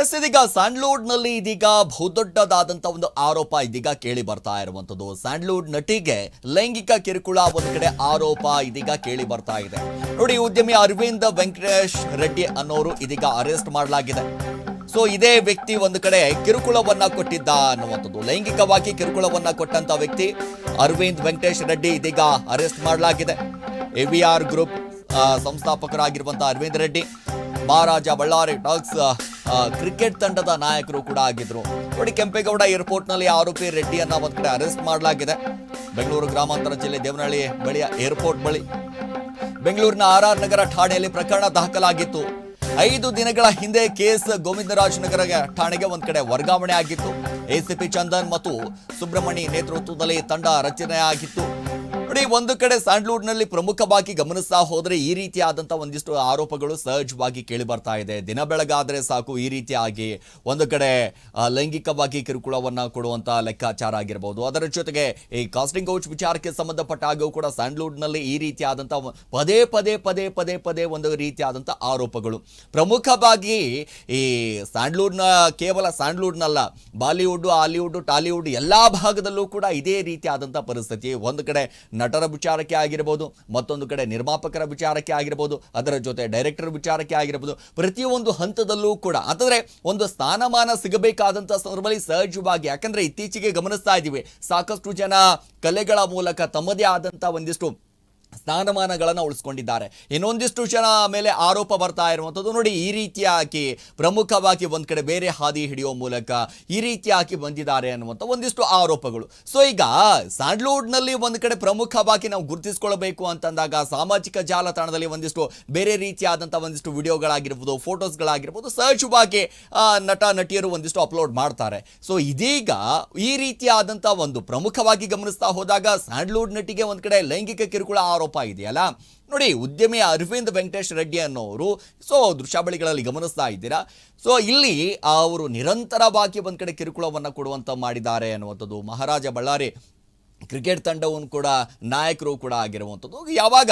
S ಇದೀಗ ಸ್ಯಾಂಡ್ಲೂಡ್ನಲ್ಲಿ ಇದೀಗ ಬಹುದೊಡ್ಡದಾದಂತ ಒಂದು ಆರೋಪ ಇದೀಗ ಕೇಳಿ ಬರ್ತಾ ಇರುವಂತದ್ದು. ಸ್ಯಾಂಡ್ಲೂಡ್ ನಟಿಗೆ ಲೈಂಗಿಕ ಕಿರುಕುಳ ಒಂದು ಕಡೆ ಆರೋಪ ಇದೀಗ ಕೇಳಿ ಬರ್ತಾ ಇದೆ. ನೋಡಿ ಉದ್ಯಮಿ ಅರವಿಂದ್ ವೆಂಕಟೇಶ್ ರೆಡ್ಡಿ ಅನ್ನೋರು ಇದೀಗ ಅರೆಸ್ಟ್ ಮಾಡಲಾಗಿದೆ. ಸೊ ಇದೇ ವ್ಯಕ್ತಿ ಒಂದು ಕಡೆ ಕಿರುಕುಳವನ್ನ ಕೊಟ್ಟಿದ್ದ ಅನ್ನುವಂಥದ್ದು. ಲೈಂಗಿಕವಾಗಿ ಕಿರುಕುಳವನ್ನ ಕೊಟ್ಟಂತ ವ್ಯಕ್ತಿ ಅರವಿಂದ್ ವೆಂಕಟೇಶ್ ರೆಡ್ಡಿ ಇದೀಗ ಅರೆಸ್ಟ್ ಮಾಡಲಾಗಿದೆ. ಎವಿಆರ್ ಗ್ರೂಪ್ ಆ, ಸಂಸ್ಥಾಪಕರಾಗಿರುವಂತಹ ಅರವಿಂದ್ ರೆಡ್ಡಿ ಮಹಾರಾಜ ಬಳ್ಳಾರಿ ಆ, ಕ್ರಿಕೆಟ್ ತಂಡದ ನಾಯಕರು ಕೂಡ ಆಗಿದ್ರು. ನೋಡಿ, ಕೆಂಪೇಗೌಡ ಏರ್ಪೋರ್ಟ್ನಲ್ಲಿ ಆರೋಪಿ ರೆಡ್ಡಿಯನ್ನ ಒಂದ್ ಕಡೆ ಅರೆಸ್ಟ್ ಮಾಡಲಾಗಿದೆ. ಬೆಂಗಳೂರು ಗ್ರಾಮಾಂತರ ಜಿಲ್ಲೆ ದೇವನಹಳ್ಳಿ ಬಳಿಯ ಏರ್ಪೋರ್ಟ್ ಬಳಿ. ಬೆಂಗಳೂರಿನ ಆರ್ ಆರ್ ನಗರ ಠಾಣೆಯಲ್ಲಿ ಪ್ರಕರಣ ದಾಖಲಾಗಿತ್ತು. ಐದು ದಿನಗಳ ಹಿಂದೆ ಕೇಸ್ ಗೋವಿಂದರಾಜ್ ನಗರ ಠಾಣೆಗೆ ಒಂದ್ ಕಡೆ ವರ್ಗಾವಣೆ ಆಗಿತ್ತು. ಎಸಿಪಿ ಚಂದನ್ ಮತ್ತು ಸುಬ್ರಹ್ಮಣಿ ನೇತೃತ್ವದಲ್ಲಿ ತಂಡ ರಚನೆ ಆಗಿತ್ತು ನೋಡಿ, ಒಂದು ಕಡೆ ಸ್ಯಾಂಡ್ಲ್ವುಡ್ನಲ್ಲಿ ಪ್ರಮುಖವಾಗಿ ಗಮನಿಸ್ತಾ ಹೋದ್ರೆ ಈ ರೀತಿಯಾದಂತ ಒಂದಿಷ್ಟು ಆರೋಪಗಳು ಸಹಜವಾಗಿ ಕೇಳಿ ಬರ್ತಾ ಇದೆ. ದಿನ ಬೆಳಗಾದ್ರೆ ಸಾಕು, ಈ ರೀತಿಯಾಗಿ ಒಂದು ಕಡೆ ಲೈಂಗಿಕವಾಗಿ ಕಿರುಕುಳವನ್ನ ಕೊಡುವಂತ ಲೆಕ್ಕಾಚಾರ ಆಗಿರಬಹುದು ಅದರ ಜೊತೆಗೆ ಈ ಕಾಸ್ಟಿಂಗ್ ಕೌಚ್ ವಿಚಾರಕ್ಕೆ ಸಂಬಂಧಪಟ್ಟ ಹಾಗೂ ಕೂಡ ಸ್ಯಾಂಡ್ಲೂಡ್ನಲ್ಲಿ ಈ ರೀತಿಯಾದಂತ ಪದೇ ಪದೇ ಪದೇ ಪದೇ ಪದೇ ಒಂದು ರೀತಿಯಾದಂತ ಆರೋಪಗಳು. ಪ್ರಮುಖವಾಗಿ ಈ ಸ್ಯಾಂಡ್ಲೂಡ್ನ, ಕೇವಲ ಸ್ಯಾಂಡ್ಲೂಡ್ನಲ್ಲ ಬಾಲಿವುಡ್ ಹಾಲಿವುಡ್ ಟಾಲಿವುಡ್ ಎಲ್ಲಾ ಭಾಗದಲ್ಲೂ ಕೂಡ ಇದೇ ರೀತಿಯಾದಂತ ಪರಿಸ್ಥಿತಿ. ಒಂದು ಕಡೆ ನಟರ ವಿಚಾರಕ್ಕೆ ಆಗಿರ್ಬೋದು, ಮತ್ತೊಂದು ಕಡೆ ನಿರ್ಮಾಪಕರ ವಿಚಾರಕ್ಕೆ ಆಗಿರ್ಬೋದು, ಅದರ ಜೊತೆ ಡೈರೆಕ್ಟರ್ ವಿಚಾರಕ್ಕೆ ಆಗಿರ್ಬೋದು, ಪ್ರತಿಯೊಂದು ಹಂತದಲ್ಲೂ ಕೂಡ. ಅಂತಂದರೆ ಒಂದು ಸ್ಥಾನಮಾನ ಸಿಗಬೇಕಾದಂಥ ಸಂದರ್ಭದಲ್ಲಿ ಸಹಜವಾಗಿ, ಯಾಕಂದರೆ ಇತ್ತೀಚೆಗೆ ಗಮನಿಸ್ತಾ ಇದ್ದೀವಿ, ಸಾಕಷ್ಟು ಜನ ಕಲೆಗಳ ಮೂಲಕ ತಮ್ಮದೇ ಆದಂಥ ಒಂದಿಷ್ಟು ಸ್ಥಾನಮಾನಗಳನ್ನು ಉಳಿಸ್ಕೊಂಡಿದ್ದಾರೆ. ಇನ್ನೊಂದಿಷ್ಟು ಜನ ಮೇಲೆ ಆರೋಪ ಬರ್ತಾ ಇರುವಂಥದ್ದು ನೋಡಿ, ಈ ರೀತಿಯಾಗಿ ಪ್ರಮುಖವಾಗಿ ಒಂದು ಕಡೆ ಬೇರೆ ಹಾದಿ ಹಿಡಿಯೋ ಮೂಲಕ ಈ ರೀತಿಯಾಗಿ ಬಂದಿದ್ದಾರೆ ಅನ್ನುವಂಥ ಒಂದಿಷ್ಟು ಆರೋಪಗಳು. ಸೊ ಈಗ ಸ್ಯಾಂಡ್ಲ್ವುಡ್ನಲ್ಲಿ ಒಂದು ಕಡೆ ಪ್ರಮುಖವಾಗಿ ನಾವು ಗುರುತಿಸ್ಕೊಳ್ಬೇಕು ಅಂತಂದಾಗ ಸಾಮಾಜಿಕ ಜಾಲತಾಣದಲ್ಲಿ ಒಂದಿಷ್ಟು ಬೇರೆ ರೀತಿಯಾದಂಥ ಒಂದಿಷ್ಟು ವಿಡಿಯೋಗಳಾಗಿರ್ಬೋದು, ಫೋಟೋಸ್ಗಳಾಗಿರ್ಬೋದು ಸಹಜವಾಗಿ ನಟ, ನಟಿಯರು ಒಂದಿಷ್ಟು ಅಪ್ಲೋಡ್ ಮಾಡ್ತಾರೆ. ಸೊ ಇದೀಗ ಈ ರೀತಿಯಾದಂಥ ಒಂದು ಪ್ರಮುಖವಾಗಿ ಗಮನಿಸ್ತಾ ಹೋದಾಗ ಸ್ಯಾಂಡ್ಲ್ವುಡ್ ನಟಿಗೆ ಒಂದು ಕಡೆ ಲೈಂಗಿಕ ಕಿರುಕುಳ ಆರೋಪ ಇದೆಯಲ್ಲ? ನೋಡಿ, ಉದ್ಯಮಿ ಅರವಿಂದ್ ವೆಂಕಟೇಶ್ ರೆಡ್ಡಿ ಅನ್ನೋರು, ಸೊ, ದೃಶ್ಯಾವಳಿಗಳಲ್ಲಿ ಗಮನಿಸ್ತಾ ಇದ್ದೀರಾ? ಸೊ, ಇಲ್ಲಿ ಅವರು ನಿರಂತರವಾಗಿ ಒಂದು ಕಡೆ ಕಿರುಕುಳವನ್ನ ಕೊಡುವಂತ ಮಾಡಿದ್ದಾರೆ ಅನ್ನುವಂಥದ್ದು. ಮಹಾರಾಜ ಬಳ್ಳಾರಿ ಕ್ರಿಕೆಟ್ ತಂಡವನ್ನು ಕೂಡ, ನಾಯಕರು ಕೂಡ ಆಗಿರುವಂಥದ್ದು. ಯಾವಾಗ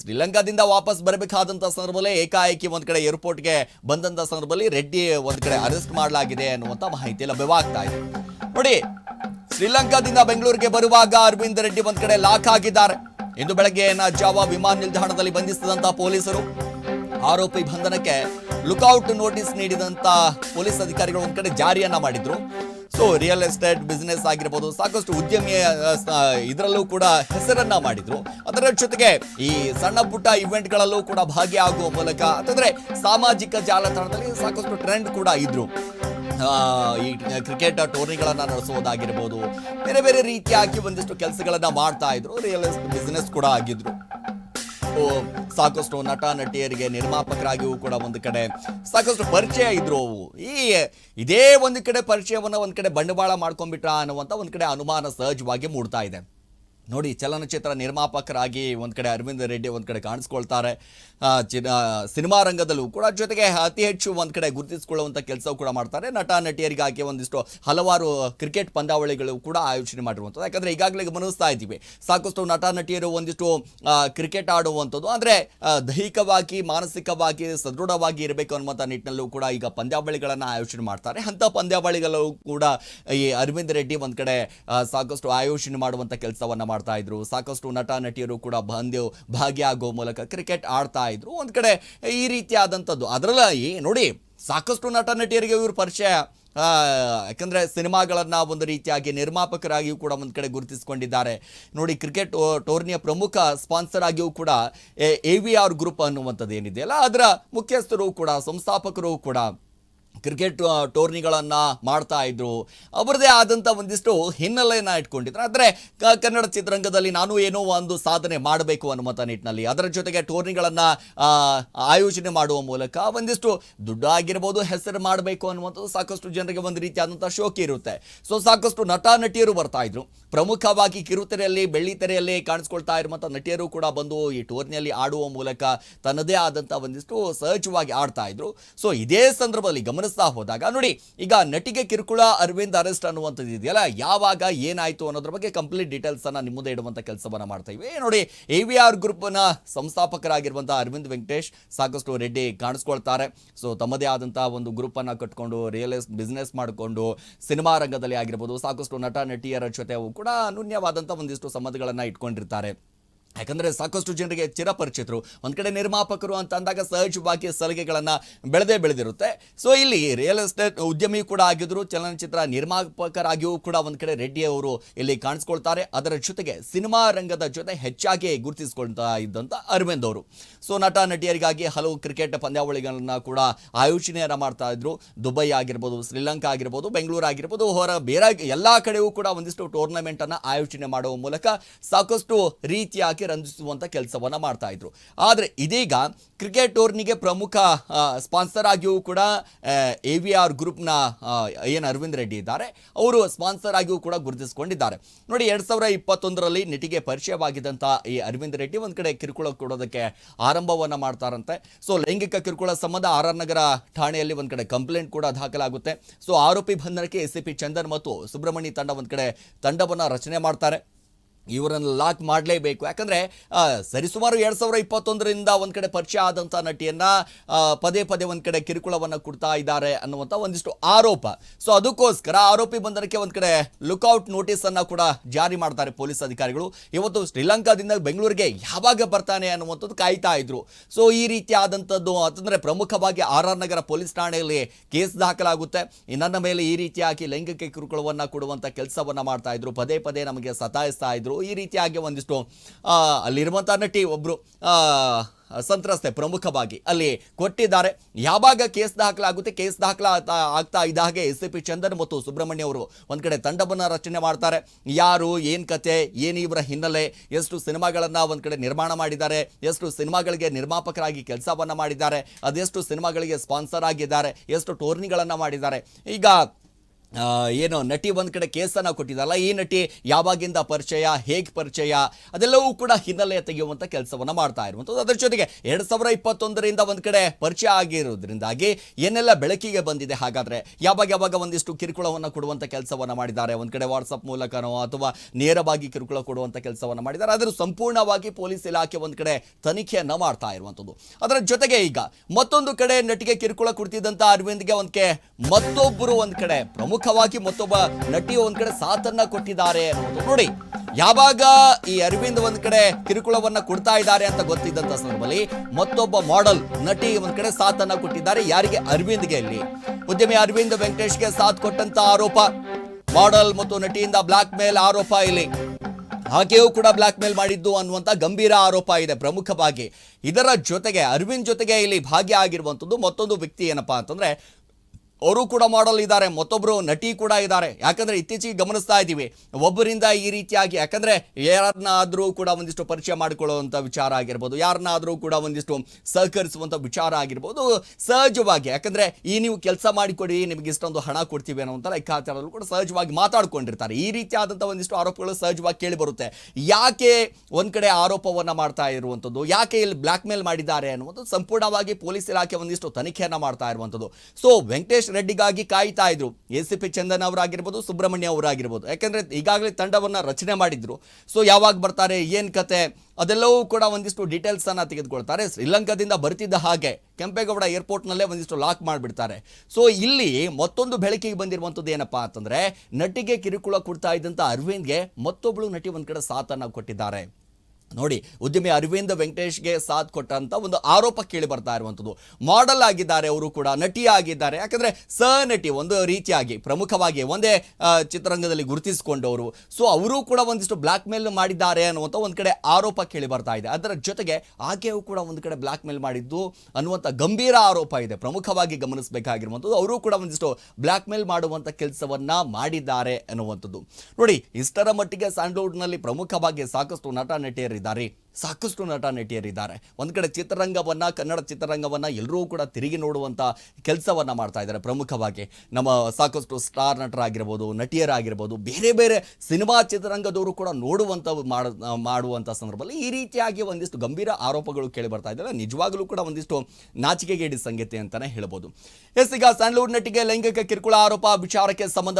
ಶ್ರೀಲಂಕಾದಿಂದ ವಾಪಸ್ ಬರಬೇಕಾದಂಥ ಸಂದರ್ಭದಲ್ಲಿ ಏಕಾಏಕಿ ಒಂದು ಕಡೆ ಏರ್ಪೋರ್ಟ್ಗೆ ಬಂದಂಥ ಸಂದರ್ಭದಲ್ಲಿ ರೆಡ್ಡಿ ಒಂದು ಕಡೆ ಅರೆಸ್ಟ್ ಮಾಡಲಾಗಿದೆ ಅನ್ನುವಂಥ ಮಾಹಿತಿ ಲಭ್ಯವಾಗ್ತಾ ಇದೆ. ನೋಡಿ, ಶ್ರೀಲಂಕಾದಿಂದ ಬೆಂಗಳೂರಿಗೆ ಬರುವಾಗ ಅರವಿಂದ್ ರೆಡ್ಡಿ ಒಂದು ಕಡೆ ಲಾಕ್ ಆಗಿದ್ದಾರೆ. ಇಂದು ಬೆಳಗ್ಗೆ ಜಾವ ವಿಮಾನ ನಿಲ್ದಾಣದಲ್ಲಿ ಬಂಧಿಸಿದಂತ ಪೊಲೀಸರು. ಆರೋಪಿ ಬಂಧನಕ್ಕೆ ಲುಕೌಟ್ ನೋಟಿಸ್ ನೀಡಿದಂತ ಪೊಲೀಸ್ ಅಧಿಕಾರಿಗಳು ಒಂದ್ ಕಡೆ ಜಾರಿಯನ್ನ ಮಾಡಿದ್ರು. ಸೊ ರಿಯಲ್ ಎಸ್ಟೇಟ್ ಬಿಸ್ನೆಸ್ ಆಗಿರ್ಬೋದು, ಸಾಕಷ್ಟು ಉದ್ಯಮಿ ಇದರಲ್ಲೂ ಕೂಡ ಹೆಸರನ್ನ ಮಾಡಿದ್ರು. ಅದರ ಜೊತೆಗೆ ಈ ಸಣ್ಣ ಪುಟ್ಟ ಇವೆಂಟ್ಗಳಲ್ಲೂ ಕೂಡ ಭಾಗಿಯಾಗುವ ಮೂಲಕ, ಅಂತಂದ್ರೆ ಸಾಮಾಜಿಕ ಜಾಲತಾಣದಲ್ಲಿ ಸಾಕಷ್ಟು ಟ್ರೆಂಡ್ ಕೂಡ ಇದ್ರು. ಈ ಕ್ರಿಕೆಟ್ ಟೂರ್ನಿಗಳನ್ನ ನಡೆಸುವುದಾಗಿರ್ಬೋದು, ಬೇರೆ ಬೇರೆ ರೀತಿಯಾಗಿ ಒಂದಿಷ್ಟು ಕೆಲಸಗಳನ್ನು ಮಾಡ್ತಾ ಇದ್ರು ರಿಯಲ್ ಬಿಸ್ನೆಸ್ ಕೂಡ ಆಗಿದ್ರು. ಸಾಕಷ್ಟು ನಟ, ನಟಿಯರಿಗೆ ನಿರ್ಮಾಪಕರಾಗಿಯೂ ಕೂಡ ಒಂದು ಕಡೆ, ಸಾಕಷ್ಟು ಪರಿಚಯ ಇದ್ರು ಅವು. ಈ, ಇದೇ ಒಂದು ಕಡೆ ಪರಿಚಯವನ್ನು ಒಂದು ಕಡೆ ಬಂಡವಾಳ ಮಾಡ್ಕೊಂಡ್ಬಿಟ್ರ ಅನ್ನುವಂಥ ಒಂದು ಕಡೆ ಅನುಮಾನ ಸಹಜವಾಗಿ ಮೂಡ್ತಾ ಇದೆ. ನೋಡಿ, ಚಲನಚಿತ್ರ ನಿರ್ಮಾಪಕರಾಗಿ ಒಂದು ಕಡೆ ಅರವಿಂದ್ ರೆಡ್ಡಿ ಒಂದು ಕಡೆ ಕಾಣಿಸ್ಕೊಳ್ತಾರೆ. ಸಿನಿಮಾ ರಂಗದಲ್ಲೂ ಕೂಡ ಜೊತೆಗೆ ಅತಿ ಹೆಚ್ಚು ಒಂದು ಕಡೆ ಗುರುತಿಸಿಕೊಳ್ಳುವಂಥ ಕೆಲಸ ಕೂಡ ಮಾಡ್ತಾರೆ. ನಟ, ನಟಿಯರಿಗಾಗಿ ಒಂದಿಷ್ಟು ಹಲವಾರು ಕ್ರಿಕೆಟ್ ಪಂದ್ಯಾವಳಿಗಳು ಕೂಡ ಆಯೋಜನೆ ಮಾಡಿರುವಂಥದ್ದು. ಯಾಕಂದರೆ ಈಗಾಗಲೇ ಗಮನಿಸ್ತಾ ಇದ್ದೀವಿ. ಸಾಕಷ್ಟು ನಟ, ನಟಿಯರು ಒಂದಿಷ್ಟು ಕ್ರಿಕೆಟ್ ಆಡುವಂಥದ್ದು. ಅಂದರೆ ದೈಹಿಕವಾಗಿ, ಮಾನಸಿಕವಾಗಿ ಸದೃಢವಾಗಿ ಇರಬೇಕು ಅನ್ನುವಂಥ ನಿಟ್ಟಿನಲ್ಲೂ ಕೂಡ ಈಗ ಪಂದ್ಯಾವಳಿಗಳನ್ನು ಆಯೋಜನೆ ಮಾಡ್ತಾರೆ. ಅಂಥ ಪಂದ್ಯಾವಳಿಗಳು ಕೂಡ ಈ ಅರವಿಂದ್ ರೆಡ್ಡಿ ಒಂದು ಕಡೆ ಸಾಕಷ್ಟು ಆಯೋಜನೆ ಮಾಡುವಂಥ ಕೆಲಸವನ್ನ ಮಾಡ್ತಾ ಇದ್ರು. ಸಾಕಷ್ಟು ನಟ, ನಟಿಯರು ಕೂಡ ಬಂದು ಭಾಗಿಯಾಗೋ ಮೂಲಕ ಕ್ರಿಕೆಟ್ ಆಡ್ತಾ ಇದ್ರು. ಒಂದು ಕಡೆ ಈ ರೀತಿಯಾದಂಥದ್ದು ಅದರಲ್ಲಿ ನೋಡಿ, ಸಾಕಷ್ಟು ನಟ, ನಟಿಯರಿಗೆ ಇವರು ಪರಿಚಯ. ಯಾಕಂದರೆ ಸಿನಿಮಾಗಳನ್ನು ಒಂದು ರೀತಿಯಾಗಿ ನಿರ್ಮಾಪಕರಾಗಿಯೂ ಕೂಡ ಒಂದು ಕಡೆ ಗುರುತಿಸಿಕೊಂಡಿದ್ದಾರೆ. ನೋಡಿ, ಕ್ರಿಕೆಟ್ ಟೋರ್ನಿಯ ಪ್ರಮುಖ ಸ್ಪಾನ್ಸರ್ ಆಗಿಯೂ ಕೂಡ ಎ ವಿ ಆರ್ ಗ್ರೂಪ್ ಅನ್ನುವಂಥದ್ದು ಏನಿದೆಯಲ್ಲ, ಅದರ ಮುಖ್ಯಸ್ಥರು ಕೂಡ, ಸಂಸ್ಥಾಪಕರು ಕೂಡ ಕ್ರಿಕೆಟ್ ಟೂರ್ನಿಗಳನ್ನು ಮಾಡ್ತಾ ಇದ್ರು. ಅವರದೇ ಆದಂಥ ಒಂದಿಷ್ಟು ಹಿನ್ನೆಲೆಯನ್ನು ಇಟ್ಕೊಂಡಿದ್ರು. ಆದರೆ ಕನ್ನಡ ಚಿತ್ರರಂಗದಲ್ಲಿ ನಾನು ಏನೋ ಒಂದು ಸಾಧನೆ ಮಾಡಬೇಕು ಅನ್ನುವಂಥ ನಿಟ್ಟಿನಲ್ಲಿ, ಅದರ ಜೊತೆಗೆ ಟೂರ್ನಿಗಳನ್ನು ಆಯೋಜನೆ ಮಾಡುವ ಮೂಲಕ ಒಂದಿಷ್ಟು ದುಡ್ಡಾಗಿರ್ಬೋದು, ಹೆಸರು ಮಾಡಬೇಕು ಅನ್ನುವಂಥದ್ದು ಸಾಕಷ್ಟು ಜನರಿಗೆ ಒಂದು ರೀತಿಯಾದಂಥ ಶೋಕಿ ಇರುತ್ತೆ. ಸೊ ಸಾಕಷ್ಟು ನಟ, ನಟಿಯರು ಬರ್ತಾ ಇದ್ರು. ಪ್ರಮುಖವಾಗಿ ಕಿರುತೆರೆಯಲ್ಲಿ ಬೆಳ್ಳಿತೆರೆಯಲ್ಲಿ ಕಾಣಿಸ್ಕೊಳ್ತಾ ಇರುವಂಥ ನಟಿಯರು ಕೂಡ ಬಂದು ಈ ಟೂರ್ನಿಯಲ್ಲಿ ಆಡುವ ಮೂಲಕ ತನ್ನದೇ ಆದಂಥ ಒಂದಿಷ್ಟು ಸಹಜವಾಗಿ ಆಡ್ತಾ ಇದ್ರು. ಸೊ ಇದೇ ಸಂದರ್ಭದಲ್ಲಿ ಗಮನಿಸ್ತಾ ಗಮನಿಸ್ತಾ ಹೋದಾಗ, ನೋಡಿ, ಈಗ ನಟಿಗೆ ಕಿರುಕುಳ ಅರವಿಂದ್ ಅರೆಸ್ಟ್ ಅನ್ನುವಂಥದ್ದು ಇದೆಯಲ್ಲ, ಯಾವಾಗ ಏನಾಯಿತು ಅನ್ನೋದ್ರ ಬಗ್ಗೆ ಕಂಪ್ಲೀಟ್ ಡೀಟೇಲ್ಸ್ ಅನ್ನ ನಿಮ್ಮ ಮುಂದೆ ಇಡುವಂತ ಕೆಲಸವನ್ನ ಮಾಡ್ತಾ ಇವೆ. ನೋಡಿ ಎ ವಿ ಆರ್ ಗ್ರೂಪ್ನ ಸಂಸ್ಥಾಪಕರಾಗಿರುವಂಥ ಅರವಿಂದ್ ವೆಂಕಟೇಶ್ ಸಾಕಷ್ಟು ರೆಡ್ಡಿ ಕಾಣಿಸ್ಕೊಳ್ತಾರೆ. ಸೊ ತಮ್ಮದೇ ಆದಂಥ ಒಂದು ಗ್ರೂಪನ್ನು ಕಟ್ಕೊಂಡು ರಿಯಲ್ ಬಿಸ್ನೆಸ್ ಮಾಡಿಕೊಂಡು, ಸಿನಿಮಾ ರಂಗದಲ್ಲಿ ಆಗಿರ್ಬೋದು, ಸಾಕಷ್ಟು ನಟ, ನಟಿಯರ ಜೊತೆ ಕೂಡ ಅನನ್ಯವಾದಂಥ ಒಂದಿಷ್ಟು ಸಂಬಂಧಗಳನ್ನು ಇಟ್ಕೊಂಡಿರ್ತಾರೆ. ಯಾಕಂದ್ರೆ ಸಾಕಷ್ಟು ಜನರಿಗೆ ಚಿರಪರಿಚಿತರು, ಒಂದ್ ಕಡೆ ನಿರ್ಮಾಪಕರು ಅಂತ ಅಂದಾಗ ಸಹಜವಾಗಿ ಸಲಿಗೆಗಳನ್ನ ಬೆಳೆದೇ ಬೆಳೆದಿರುತ್ತೆ. ಸೊ ಇಲ್ಲಿ ರಿಯಲ್ ಎಸ್ಟೇಟ್ ಉದ್ಯಮಿ ಕೂಡ ಆಗಿದ್ರು, ಚಲನಚಿತ್ರ ನಿರ್ಮಾಪಕರಾಗಿಯೂ ಕೂಡ ಒಂದು ಕಡೆ ರೆಡ್ಡಿ ಅವರು ಇಲ್ಲಿ ಕಾಣಿಸ್ಕೊಳ್ತಾರೆ. ಅದರ ಜೊತೆಗೆ ಸಿನಿಮಾ ರಂಗದ ಜೊತೆ ಹೆಚ್ಚಾಗಿ ಗುರುತಿಸ್ಕೊಳ್ತಾ ಇದ್ದಂತ ಅರವಿಂದ್ ಅವರು. ಸೊ ನಟ ನಟಿಯರಿಗಾಗಿ ಹಲವು ಕ್ರಿಕೆಟ್ ಪಂದ್ಯಾವಳಿಗಳನ್ನ ಕೂಡ ಆಯೋಜನೆಯನ್ನು ಮಾಡ್ತಾ ಇದ್ರು. ದುಬೈ ಆಗಿರ್ಬೋದು, ಶ್ರೀಲಂಕಾ ಆಗಿರ್ಬೋದು, ಬೆಂಗಳೂರು ಆಗಿರ್ಬೋದು, ಹೊರ ಬೇರೆ ಎಲ್ಲಾ ಕಡೆಯೂ ಕೂಡ ಒಂದಿಷ್ಟು ಟೂರ್ನಮೆಂಟ್ ಅನ್ನ ಆಯೋಜನೆ ಮಾಡುವ ಮೂಲಕ ಸಾಕಷ್ಟು ರೀತಿಯಾಗಿ ರಂಜಿಸುವಂತ ಕೆಲಸವನ್ನು ಮಾಡ್ತಾ ಇದ್ರು. ಆದರೆ ಇದೀಗ ಕ್ರಿಕೆಟ್ ಟೂರ್ನಿಗೆ ಪ್ರಮುಖ ಸ್ಪಾನ್ಸರ್ ಆಗಿಯೂ ಕೂಡ ಎ ವಿ ಆರ್ ಗ್ರೂಪ್ನ ಏನು ಅರವಿಂದ್ ರೆಡ್ಡಿ ಇದ್ದಾರೆ. ಅವರು ಸ್ಪಾನ್ಸರ್ ಆಗಿಯೂ ಕೂಡ ಗುರುತಿಸಿಕೊಂಡಿದ್ದಾರೆ. ನೋಡಿ, ಎರಡು ಸಾವಿರ ಇಪ್ಪತ್ತೊಂದರಲ್ಲಿ ನಟಿಗೆ ಪರಿಚಯವಾಗಿದ್ದಂಥ ಈ ಅರವಿಂದ್ ರೆಡ್ಡಿ ಒಂದು ಕಡೆ ಕಿರುಕುಳ ಕೊಡೋದಕ್ಕೆ ಆರಂಭವನ್ನು ಮಾಡ್ತಾರಂತೆ. ಸೊ, ಲೈಂಗಿಕ ಕಿರುಕುಳ ಸಂಬಂಧ ಆರ್ ಆರ್ ನಗರ ಠಾಣೆಯಲ್ಲಿ ಒಂದು ಕಡೆ ಕಂಪ್ಲೇಂಟ್ ಕೂಡ ದಾಖಲಾಗುತ್ತೆ. ಸೊ, ಆರೋಪಿ ಬಂಧನಕ್ಕೆ ಎಸ್ ಪಿ ಚಂದನ್ ಮತ್ತು ಸುಬ್ರಹ್ಮಣ್ಯ ತಂಡ ಒಂದು ಕಡೆ ತಂಡವನ್ನು ರಚನೆ ಮಾಡ್ತಾರೆ. ಇವರನ್ನು ಲಾಕ್ ಮಾಡಲೇಬೇಕು. ಯಾಕಂದರೆ ಸರಿಸುಮಾರು ಎರಡು ಸಾವಿರ ಇಪ್ಪತ್ತೊಂದರಿಂದ ಒಂದು ಕಡೆ ಪರಿಚಯ ಆದಂಥ ನಟಿಯನ್ನು ಪದೇ ಪದೇ ಒಂದು ಕಡೆ ಕಿರುಕುಳವನ್ನು ಕೊಡ್ತಾ ಇದ್ದಾರೆ ಅನ್ನುವಂಥ ಒಂದಿಷ್ಟು ಆರೋಪ. ಸೊ ಅದಕ್ಕೋಸ್ಕರ ಆರೋಪಿ ಬಂಧನಕ್ಕೆ ಒಂದು ಕಡೆ ಲುಕ್ಔಟ್ ನೋಟಿಸನ್ನು ಕೂಡ ಜಾರಿ ಮಾಡ್ತಾರೆ ಪೊಲೀಸ್ ಅಧಿಕಾರಿಗಳು. ಇವತ್ತು ಶ್ರೀಲಂಕಾದಿಂದ ಬೆಂಗಳೂರಿಗೆ ಯಾವಾಗ ಬರ್ತಾನೆ ಅನ್ನುವಂಥದ್ದು ಕಾಯ್ತಾ ಇದ್ರು. ಸೊ ಈ ರೀತಿ ಆದಂಥದ್ದು ಅಂತಂದರೆ ಪ್ರಮುಖವಾಗಿ ಆರ್ ಆರ್ ನಗರ ಪೊಲೀಸ್ ಠಾಣೆಯಲ್ಲಿ ಕೇಸ್ ದಾಖಲಾಗುತ್ತೆ. ನನ್ನ ಮೇಲೆ ಈ ರೀತಿಯಾಗಿ ಲೈಂಗಿಕ ಕಿರುಕುಳವನ್ನು ಕೊಡುವಂಥ ಕೆಲಸವನ್ನು ಮಾಡ್ತಾ ಇದ್ರು. ಪದೇ ಪದೇ ನಮಗೆ ಸತಾಯಿಸ್ತಾ ಇದ್ರು. ಈ ರೀತಿಯಾಗಿ ಒಂದಿಷ್ಟು ಅಲ್ಲಿರುವಂಥ ನಟಿ ಒಬ್ಬರು ಸಂತ್ರಸ್ತೆ ಪ್ರಮುಖವಾಗಿ ಅಲ್ಲಿ ಕೊಟ್ಟಿದ್ದಾರೆ. ಯಾವಾಗ ಕೇಸ್ ದಾಖಲಾಗುತ್ತೆ? ಕೇಸ್ ದಾಖಲಾ ಆಗ್ತಾ ಇದ್ದ ಹಾಗೆ ಎಸ್ ಪಿ ಚಂದನ್ ಮತ್ತು ಸುಬ್ರಹ್ಮಣ್ಯ ಅವರು ಒಂದು ಕಡೆ ತಂಡವನ್ನು ರಚನೆ ಮಾಡ್ತಾರೆ. ಯಾರು, ಏನು ಕತೆ, ಏನು ಇವರ ಹಿನ್ನೆಲೆ, ಎಷ್ಟು ಸಿನಿಮಾಗಳನ್ನ ಒಂದು ಕಡೆ ನಿರ್ಮಾಣ ಮಾಡಿದ್ದಾರೆ, ಎಷ್ಟು ಸಿನಿಮಾಗಳಿಗೆ ನಿರ್ಮಾಪಕರಾಗಿ ಕೆಲಸವನ್ನ ಮಾಡಿದ್ದಾರೆ, ಅದೆಷ್ಟು ಸಿನಿಮಾಗಳಿಗೆ ಸ್ಪಾನ್ಸರ್ ಆಗಿದ್ದಾರೆ, ಎಷ್ಟು ಟೋರ್ನಿಗಳನ್ನು ಮಾಡಿದ್ದಾರೆ. ಈಗ ಏನು ನಟಿ ಒಂದು ಕಡೆ ಕೇಸನ್ನು ಕೊಟ್ಟಿದ್ದಲ್ಲ ಈ ನಟಿ ಯಾವಾಗಿಂದ ಪರಿಚಯ, ಹೇಗೆ ಪರಿಚಯ, ಅದೆಲ್ಲವೂ ಕೂಡ ಹಿನ್ನೆಲೆ ತೆಗೆಯುವಂಥ ಕೆಲಸವನ್ನು ಮಾಡ್ತಾ ಇರುವಂಥದ್ದು. ಅದರ ಜೊತೆಗೆ ಎರಡು ಸಾವಿರ ಇಪ್ಪತ್ತೊಂದರಿಂದ ಒಂದು ಕಡೆ ಪರಿಚಯ ಆಗಿರೋದ್ರಿಂದಾಗಿ ಏನೆಲ್ಲ ಬೆಳಕಿಗೆ ಬಂದಿದೆ, ಹಾಗಾದರೆ ಯಾವಾಗ ಯಾವಾಗ ಒಂದಿಷ್ಟು ಕಿರುಕುಳವನ್ನು ಕೊಡುವಂಥ ಕೆಲಸವನ್ನ ಮಾಡಿದ್ದಾರೆ, ಒಂದು ಕಡೆ ವಾಟ್ಸಪ್ ಮೂಲಕನೋ ಅಥವಾ ನೇರವಾಗಿ ಕಿರುಕುಳ ಕೊಡುವಂಥ ಕೆಲಸವನ್ನ ಮಾಡಿದ್ದಾರೆ ಅದರ ಸಂಪೂರ್ಣವಾಗಿ ಪೊಲೀಸ್ ಇಲಾಖೆ ಒಂದು ಕಡೆ ತನಿಖೆಯನ್ನು ಮಾಡ್ತಾ ಇರುವಂಥದ್ದು. ಅದರ ಜೊತೆಗೆ ಈಗ ಮತ್ತೊಂದು ಕಡೆ ನಟಿಗೆ ಕಿರುಕುಳ ಕೊಡ್ತಿದ್ದಂಥ ಅರವಿಂದ್ಗೆ ಒಂದು ಮತ್ತೊಬ್ಬರು ಒಂದು ಕಡೆ ಪ್ರಮುಖವಾಗಿ ಮತ್ತೊಬ್ಬ ನಟಿ ಒಂದ್ ಕಡೆ ಸಾಥನ್ನ ಕೊಟ್ಟಿದ್ದಾರೆ ಅನ್ನೋದು. ನೋಡಿ, ಯಾವಾಗ ಈ ಅರವಿಂದ್ ಒಂದ್ ಕಡೆ ಕಿರುಕುಳವನ್ನ ಕೊಡ್ತಾ ಇದ್ದಾರೆ ಅಂತ ಗೊತ್ತಿದ್ದಂತ ಸಂದರ್ಭದಲ್ಲಿ ಮತ್ತೊಬ್ಬ ಮಾಡೆಲ್ ನಟಿ ಒಂದ್ ಕಡೆ ಸಾಥನ್ನ ಕೊಟ್ಟಿದ್ದಾರೆ. ಯಾರಿಗೆ? ಅರವಿಂದ್ಗೆ ಇಲ್ಲಿ ಉದ್ಯಮಿ ಅರವಿಂದ್ ವೆಂಕಟೇಶ್ಗೆ ಸಾಥ್ ಕೊಟ್ಟಂತ ಆರೋಪ. ಮಾಡೆಲ್ ಮತ್ತು ನಟಿಯಿಂದ ಬ್ಲಾಕ್ ಮೇಲ್ ಆರೋಪ ಇಲ್ಲಿ. ಹಾಗೆಯೂ ಕೂಡ ಬ್ಲಾಕ್ ಮೇಲ್ ಮಾಡಿದ್ದು ಅನ್ನುವಂಥ ಗಂಭೀರ ಆರೋಪ ಇದೆ ಪ್ರಮುಖವಾಗಿ. ಇದರ ಜೊತೆಗೆ, ಅರವಿಂದ್ ಜೊತೆಗೆ ಇಲ್ಲಿ ಭಾಗಿಯಾಗಿರುವಂಥದ್ದು ಮತ್ತೊಂದು ವ್ಯಕ್ತಿ ಏನಪ್ಪಾ ಅಂತಂದ್ರೆ ಅವರು ಕೂಡ ಮಾಡಲ್ ಇದ್ದಾರೆ ಮತ್ತೊಬ್ಬರು ನಟಿ ಕೂಡ ಇದ್ದಾರೆ. ಯಾಕಂದ್ರೆ ಇತ್ತೀಚೆಗೆ ಗಮನಿಸ್ತಾ ಇದ್ದೀವಿ, ಒಬ್ಬರಿಂದ ಈ ರೀತಿಯಾಗಿ, ಯಾಕಂದ್ರೆ ಯಾರನ್ನಾದರೂ ಕೂಡ ಒಂದಿಷ್ಟು ಪರಿಚಯ ಮಾಡಿಕೊಳ್ಳುವಂತ ವಿಚಾರ ಆಗಿರ್ಬೋದು, ಯಾರನ್ನಾದರೂ ಕೂಡ ಒಂದಿಷ್ಟು ಸಹಕರಿಸುವಂತ ವಿಚಾರ ಆಗಿರ್ಬೋದು, ಸಹಜವಾಗಿ, ಯಾಕಂದ್ರೆ ಈ ನೀವು ಕೆಲಸ ಮಾಡಿಕೊಡಿ, ನಿಮಗೆ ಇಷ್ಟೊಂದು ಹಣ ಕೊಡ್ತೀವಿ ಅನ್ನೋಂಥ ಲೆಕ್ಕಾಚಾರದಲ್ಲೂ ಕೂಡ ಸಹಜವಾಗಿ ಮಾತಾಡ್ಕೊಂಡಿರ್ತಾರೆ. ಈ ರೀತಿಯಾದಂಥ ಒಂದಿಷ್ಟು ಆರೋಪಗಳು ಸಹಜವಾಗಿ ಕೇಳಿ ಬರುತ್ತೆ. ಯಾಕೆ ಒಂದ್ ಕಡೆ ಆರೋಪವನ್ನ ಮಾಡ್ತಾ ಇರುವಂಥದ್ದು, ಯಾಕೆ ಇಲ್ಲಿ ಬ್ಲ್ಯಾಕ್ ಮೇಲ್ ಮಾಡಿದ್ದಾರೆ ಅನ್ನುವಂಥದ್ದು, ಸಂಪೂರ್ಣವಾಗಿ ಪೊಲೀಸ್ ಇಲಾಖೆ ಒಂದಿಷ್ಟು ತನಿಖೆಯನ್ನು ಮಾಡ್ತಾ ಇರುವಂಥದ್ದು. ಸೊ, ವೆಂಕಟೇಶ್ ರೆಡ್ಡಿಗಾಗಿ ಕಾಯ್ತಾ ಇದ್ರು. ಎ ಸಿ ಪಿ ಚಂದನ್ ಅವರಾಗಿರ್ಬೋದು, ಸುಬ್ರಹ್ಮಣ್ಯ ಅವರಾಗಿರ್ಬೋದು. ಯಾಕಂದರೆ ಈಗಾಗಲೇ ತಂಡವನ್ನು ರಚನೆ ಮಾಡಿದ್ರು. ಸೊ ಯಾವಾಗ ಬರ್ತಾರೆ, ಏನು ಕತೆ, ಅದೆಲ್ಲವೂ ಕೂಡ ಒಂದಿಷ್ಟು ಡೀಟೇಲ್ಸನ್ನು ತೆಗೆದುಕೊಳ್ತಾರೆ. ಶ್ರೀಲಂಕಾದಿಂದ ಬರ್ತಿದ್ದ ಹಾಗೆ ಕೆಂಪೇಗೌಡ ಏರ್ಪೋರ್ಟ್ನಲ್ಲೇ ಒಂದಿಷ್ಟು ಲಾಕ್ ಮಾಡಿಬಿಡ್ತಾರೆ. ಸೊ ಇಲ್ಲಿ ಮತ್ತೊಂದು ಬೆಳಕಿಗೆ ಬಂದಿರುವಂಥದ್ದು ಏನಪ್ಪ ಅಂತಂದರೆ, ನಟಿಗೆ ಕಿರುಕುಳ ಕೊಡ್ತಾ ಇದ್ದಂಥ ಅರವಿಂದ್ಗೆ ಮತ್ತೊಬ್ಬಳು ನಟಿ ಒಂದು ಕಡೆ ಸಾಥನ್ನು ಕೊಟ್ಟಿದ್ದಾರೆ. ನೋಡಿ ಉದ್ಯಮಿ ಅರವಿಂದ್ ವೆಂಕಟೇಶ್ಗೆ ಸಾಥ್ ಕೊಟ್ಟಂತ ಒಂದು ಆರೋಪ ಕೇಳಿ ಬರ್ತಾ ಇರುವಂಥದ್ದು. ಮಾಡೆಲ್ ಆಗಿದ್ದಾರೆ ಅವರು ಕೂಡ, ನಟಿ ಆಗಿದ್ದಾರೆ. ಯಾಕಂದ್ರೆ, ಸ ನಟಿ ಒಂದು ರೀತಿಯಾಗಿ, ಪ್ರಮುಖವಾಗಿ ಒಂದೇ ಚಿತ್ರರಂಗದಲ್ಲಿ ಗುರುತಿಸಿಕೊಂಡವರು. ಸೊ ಅವರು ಕೂಡ ಒಂದಿಷ್ಟು ಬ್ಲ್ಯಾಕ್ ಮೇಲ್ ಮಾಡಿದ್ದಾರೆ ಅನ್ನುವಂಥ ಒಂದು ಕಡೆ ಆರೋಪ ಕೇಳಿ ಬರ್ತಾ ಇದೆ. ಅದರ ಜೊತೆಗೆ, ಆಕೆಯೂ ಕೂಡ ಒಂದು ಕಡೆ ಬ್ಲ್ಯಾಕ್ ಮೇಲ್ ಮಾಡಿದ್ದು ಅನ್ನುವಂಥ ಗಂಭೀರ ಆರೋಪ ಇದೆ. ಪ್ರಮುಖವಾಗಿ ಗಮನಿಸಬೇಕಾಗಿರುವಂಥದ್ದು, ಅವರು ಕೂಡ ಒಂದಿಷ್ಟು ಬ್ಲ್ಯಾಕ್ ಮೇಲ್ ಮಾಡುವಂಥ ಕೆಲಸವನ್ನ ಮಾಡಿದ್ದಾರೆ ಅನ್ನುವಂಥದ್ದು. ನೋಡಿ, ಇಷ್ಟರ ಮಟ್ಟಿಗೆ ಸ್ಯಾಂಡ್ಲ್ವುಡ್ನಲ್ಲಿ ಪ್ರಮುಖವಾಗಿ ಸಾಕಷ್ಟು ನಟ ನಟಿಯರಿದ್ದಾರೆ ಯಾರಿದ್ದಾರೆ ಸಾಕಷ್ಟು ನಟ ನಟಿಯರಿದ್ದಾರೆ. ಒಂದು ಕಡೆ ಚಿತ್ರರಂಗವನ್ನ, ಕನ್ನಡ ಚಿತ್ರರಂಗವನ್ನ ಎಲ್ಲರೂ ಕೂಡ ತಿರುಗಿ ನೋಡುವಂತ ಕೆಲಸವನ್ನು ಮಾಡ್ತಾ ಇದ್ದಾರೆ ಪ್ರಮುಖವಾಗಿ. ನಮ್ಮ ಸಾಕಷ್ಟು ಸ್ಟಾರ್ ನಟರಾಗಿರ್ಬೋದು, ನಟಿಯರಾಗಿರ್ಬೋದು, ಬೇರೆ ಬೇರೆ ಸಿನಿಮಾ ಚಿತ್ರರಂಗದವರು ಕೂಡ ನೋಡುವಂತ ಮಾಡ, ಮಾಡುವಂತ ಸಂದರ್ಭದಲ್ಲಿ ಈ ರೀತಿಯಾಗಿ ಒಂದಿಷ್ಟು ಗಂಭೀರ ಆರೋಪಗಳು ಕೇಳಿ ಬರ್ತಾ ಇದ್ದಾರೆ ನಿಜವಾಗಲೂ ಕೂಡ ಒಂದಿಷ್ಟು ನಾಚಿಕೆಗೇಡಿ ಸಂಗತಿ ಅಂತಾನೆ ಹೇಳ್ಬೋದು. ಎಸ್, ಈಗ ಸ್ಯಾಂಡ್ಲ್ವುಡ್ ನಟಿಗೆ ಲೈಂಗಿಕ ಕಿರುಕುಳ ಆರೋಪ, ವಿಚಾರಕ್ಕೆ ಸಂಬಂಧ